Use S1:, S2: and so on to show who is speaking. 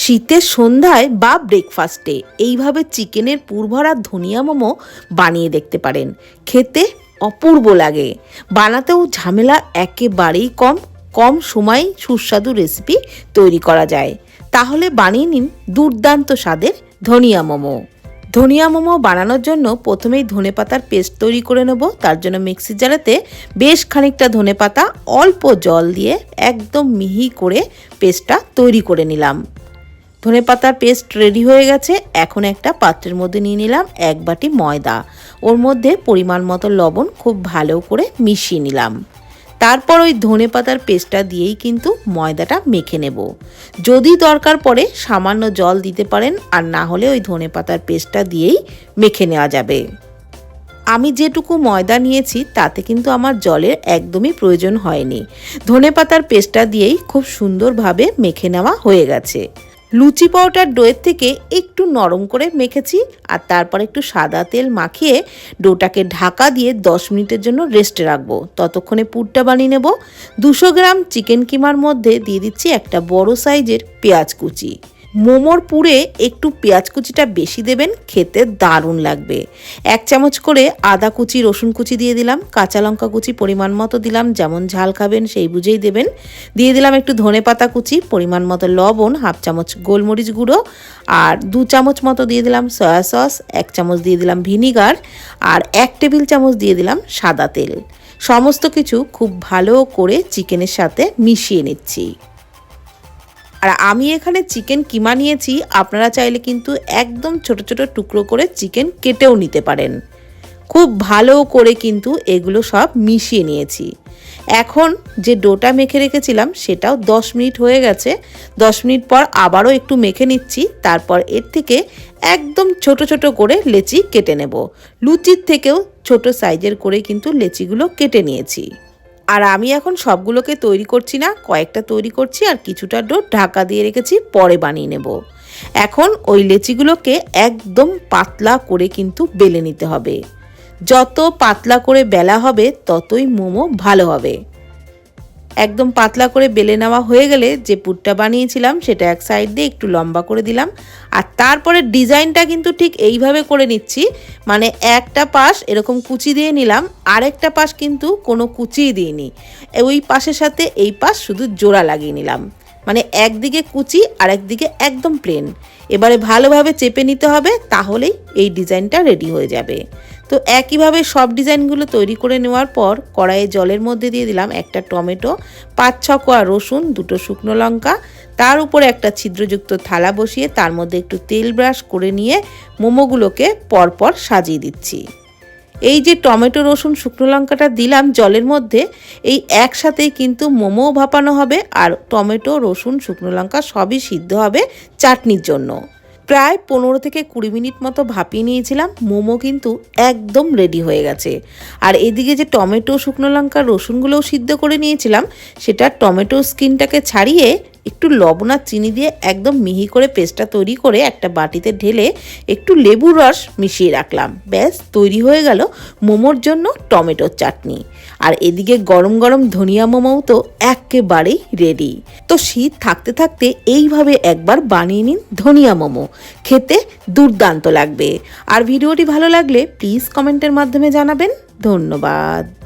S1: শীতের সন্ধ্যায় বা ব্রেকফাস্টে এইভাবে চিকেনের পুরভরা ধনিয়া মোমো বানিয়ে দেখতে পারেন। খেতে অপূর্ব লাগে। বানাতেও ঝামেলা একেবারেই কম। কম সময় সুস্বাদু রেসিপি তৈরি করা যায়। তাহলে বানিয়ে নিন দুর্দান্ত স্বাদের ধনিয়া মোমো। ধনিয়া মোমো বানানোর জন্য প্রথমেই ধনে পাতার পেস্ট তৈরি করে নেব। তার জন্য মিক্সির জারেতে বেশ খানিকটা ধনে পাতা অল্প জল দিয়ে একদম মিহি করে পেস্টটা তৈরি করে নিলাম। ধনে পাতার পেস্ট রেডি হয়ে গেছে। এখন একটা পাত্রের মধ্যে নিয়ে নিলাম এক বাটি ময়দা। ওর মধ্যে পরিমাণ মতো লবণ খুব ভালো করে মিশিয়ে নিলাম। তারপর ওই ধনে পাতার পেস্টটা দিয়েই কিন্তু ময়দাটা মেখে নেব। যদি দরকার পড়ে সামান্য জল দিতে পারেন, আর না হলে ওই ধনে পাতার পেস্টটা দিয়েই মেখে নেওয়া যাবে। আমি যেটুকু ময়দা নিয়েছি, তাতে কিন্তু আমার জলের একদমই প্রয়োজন হয়নি। ধনে পাতার পেস্টটা দিয়েই খুব সুন্দরভাবে মেখে নেওয়া হয়ে গেছে। লুচি পাউডার ডোয়ের থেকে একটু নরম করে মেখেছি আর তারপর একটু সাদা তেল মাখিয়ে ডোটাকে ঢাকা দিয়ে 10 মিনিটের জন্য রেস্টে রাখব। ততক্ষণে পুরটা বানিয়ে নেব। দুশো গ্রাম চিকেন কিমার মধ্যে দিয়ে দিচ্ছি একটা বড় সাইজের পেঁয়াজ কুচি। মোমোর পুরে একটু পেঁয়াজ কুচিটা বেশি দেবেন, খেতে দারুণ লাগবে। এক চামচ করে আদা কুচি, রসুন কুচি দিয়ে দিলাম, কাঁচা লঙ্কা কুচি পরিমাণ মতো দিলাম, যেমন ঝাল খাবেন সেই বুঝেই দেবেন। দিয়ে দিলাম একটু ধনে পাতা কুচি, পরিমাণ মতো লবণ, হাফ চামচ গোলমরিচ গুঁড়ো, আর দু চামচ মতো দিয়ে দিলাম সয়া সস, এক চামচ দিয়ে দিলাম ভিনিগার, আর এক টেবিল চামচ দিয়ে দিলাম সাদা তেল। সমস্ত কিছু খুব ভালো করে চিকেনের সাথে মিশিয়ে নিচ্ছি। আর আমি এখানে চিকেন কিমা নিয়েছি, আপনারা চাইলে কিন্তু একদম ছোট ছোট টুকরো করে চিকেন কেটেও নিতে পারেন। খুব ভালো করে কিন্তু এগুলো সব মিশিয়ে নিয়েছি। এখন যে ডোটা মেখে রেখেছিলাম, সেটাও 10 মিনিট হয়ে গেছে। 10 মিনিট পর আবারও একটু মেখে নিচ্ছি, তারপর এর থেকে একদম ছোট ছোট করে লেচি কেটে নেব। লুচির থেকেও ছোট সাইজের করে কিন্তু লেচিগুলো কেটে নিয়েছি। আর আমি এখন সবগুলোকে তৈরি করছি না, কয়েকটা তৈরি করছি আর কিছুটা ডো ঢাকা দিয়ে রেখেছি, পরে বানিয়ে নেব। এখন ওই লেচিগুলোকে একদম পাতলা করে কিন্তু বেলে নিতে হবে। যত পাতলা করে বেলা হবে, ততই মোমো ভালো হবে। একদম পাতলা করে বেলে নেওয়া হয়ে গেলে যে পুটটা বানিয়েছিলাম সেটা এক সাইড দিয়ে একটু লম্বা করে দিলাম। আর তারপরে ডিজাইনটা কিন্তু ঠিক এইভাবে করে নিচ্ছি মানে একটা পাশ এরকম কুচি দিয়ে নিলাম, আরেকটা পাশ কিন্তু কোনো কুচিই দিইনি। ওই পাশের সাথে এই পাশ শুধু জোড়া লাগিয়ে নিলাম। মানে একদিকে কুচি আর একদিকে একদম প্লেন এবারে ভালোভাবে চেপে নিতে হবে, তাহলেই এই ডিজাইনটা রেডি হয়ে যাবে। তো একইভাবে সব ডিজাইনগুলো তৈরি করে নেওয়ার পর কড়াইয়ে জলের মধ্যে দিয়ে দিলাম একটা টমেটো, পাঁচ ছ কোয়া রসুন, দুটো শুকনো লঙ্কা, তার উপরে একটা ছিদ্রযুক্ত থালা বসিয়ে তার মধ্যে একটু তেল ব্রাশ করে নিয়ে মোমোগুলোকে পরপর সাজিয়ে দিচ্ছি। এই যে টমেটো, রসুন, শুকনো লঙ্কাটা দিলাম জলের মধ্যে, এই একসাথেই কিন্তু মোমোও ভাপানো হবে আর টমেটো, রসুন, শুকনো লঙ্কা সবই সিদ্ধ হবে চাটনির জন্য। প্রায় পনেরো থেকে কুড়ি মিনিট মতো ভাপিয়ে নিয়েছিলাম, মোমো কিন্তু একদম রেডি হয়ে গেছে। আর এদিকে যে টমেটো, শুকনো লঙ্কা, রসুনগুলোও সিদ্ধ করে নিয়েছিলাম, সেটা টমেটো স্কিনটাকে ছাড়িয়ে একটু লবণ আর চিনি দিয়ে একদম মিহি করে পেস্টটা তৈরি করে একটা বাটিতে ঢেলে একটু লেবুর রস মিশিয়ে রাখলাম। ব্যাস, তৈরি হয়ে গেল মোমোর জন্য টমেটোর চাটনি। আর এদিকে গরম গরম ধনিয়া মোমোও তো একেবারেই রেডি তো শীত থাকতে থাকতে এইভাবে একবার বানিয়ে নিন ধনিয়া মোমো। খেতে দুর্দান্ত লাগবে। আর ভিডিওটি ভালো লাগলে প্লিজ কমেন্টের মাধ্যমে জানাবেন। ধন্যবাদ।